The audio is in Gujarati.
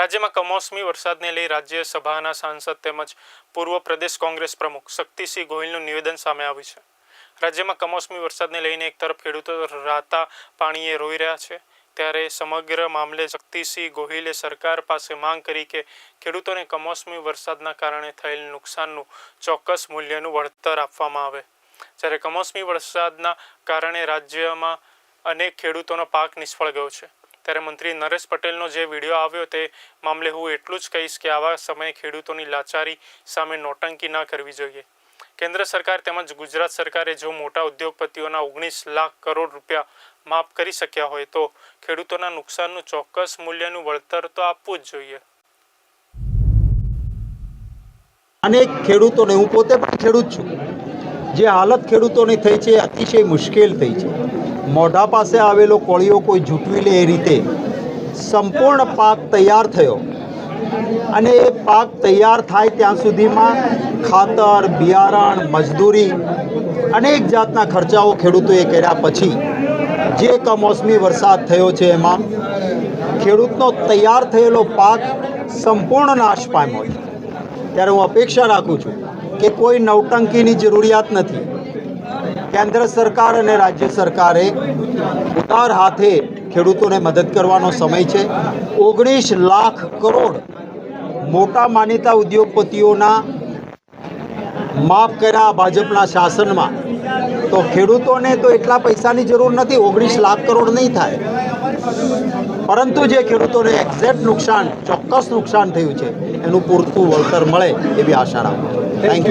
રાજ્યમાં કમોસમી વરસાદને લઈ રાજ્યસભાના સાંસદ તેમજ પૂર્વ પ્રદેશ કોંગ્રેસ પ્રમુખ શક્તિસિંહ ગોહિલનું નિવેદન સામે આવ્યું છે. રાજ્યમાં કમોસમી વરસાદને લઈને એક તરફ ખેડૂતો રાતા પાણીએ રોઈ રહ્યા છે. ત્યારે સમગ્ર મામલે શક્તિસિંહ ગોહિલે સરકાર પાસે માંગ કરી કે ખેડૂતોને કમોસમી વરસાદના કારણે થયેલ નુકસાનનું ચોક્કસ મૂલ્યનું વળતર આપવામાં આવે. જ્યારે કમોસમી વરસાદના કારણે રાજ્યમાં અનેક ખેડૂતોનો પાક નિષ્ફળ ગયો છે. ત્યારે મંત્રી નરેશ પટેલનો જે વીડિયો આવ્યો તે મામલે હું એટલું જ કહીશ કે આવા સમયે ખેડૂતોની લાચારી સામે નોટંકી ના કરવી જોઈએ. કેન્દ્ર સરકાર તેમજ ગુજરાત સરકારે જો મોટા ઉદ્યોગપતિઓના ઓગણીસ લાખ કરોડ રૂપિયા માફ કરી શક્યા હોય તો ખેડૂતોના નુકસાનનું ચોક્કસ મૂલ્યનું વળતર તો આપવું જ જોઈએ. અનેક ખેડૂતોને હું પોતે પણ ખેડૂત છું. જે હાલત ખેડૂતોની થઈ છે અતિશય મુશ્કેલ થઈ છે. મોઢા પાસે આવેલો કોળીઓ કોઈ જૂટવી લે એ રીતે સંપૂર્ણ પાક તૈયાર થયો. અને એ પાક તૈયાર થાય ત્યાં સુધીમાં ખાતર, બિયારણ, મજદૂરી અનેક જાતના ખર્ચાઓ ખેડૂતોએ કર્યા પછી જે કમોસમી વરસાદ થયો છે એમાં ખેડૂતનો તૈયાર થયેલો પાક સંપૂર્ણ નાશ પામ્યો છે. ત્યારે હું અપેક્ષા રાખું છું કે કોઈ નવટંકીની જરૂરિયાત નથી. કેન્દ્ર સરકાર અને રાજ્ય સરકારે ઉદાર હાથે ખેડૂતોને મદદ કરવાનો સમય છે. ઓગણીસ લાખ કરોડ મોટા માનીતા ઉદ્યોગપતિઓના માફ કર્યા ભાજપના શાસનમાં. તો ખેડૂતોને તો એટલા પૈસાની જરૂર નથી, ઓગણીસ લાખ કરોડ નહીં થાય. પરંતુ જે ખેડૂતોને એક્ઝેક્ટ નુકસાન, ચોક્કસ નુકસાન થયું છે, એનું પૂરતું વળતર મળે એવી આશા રાખું થેન્ક યુ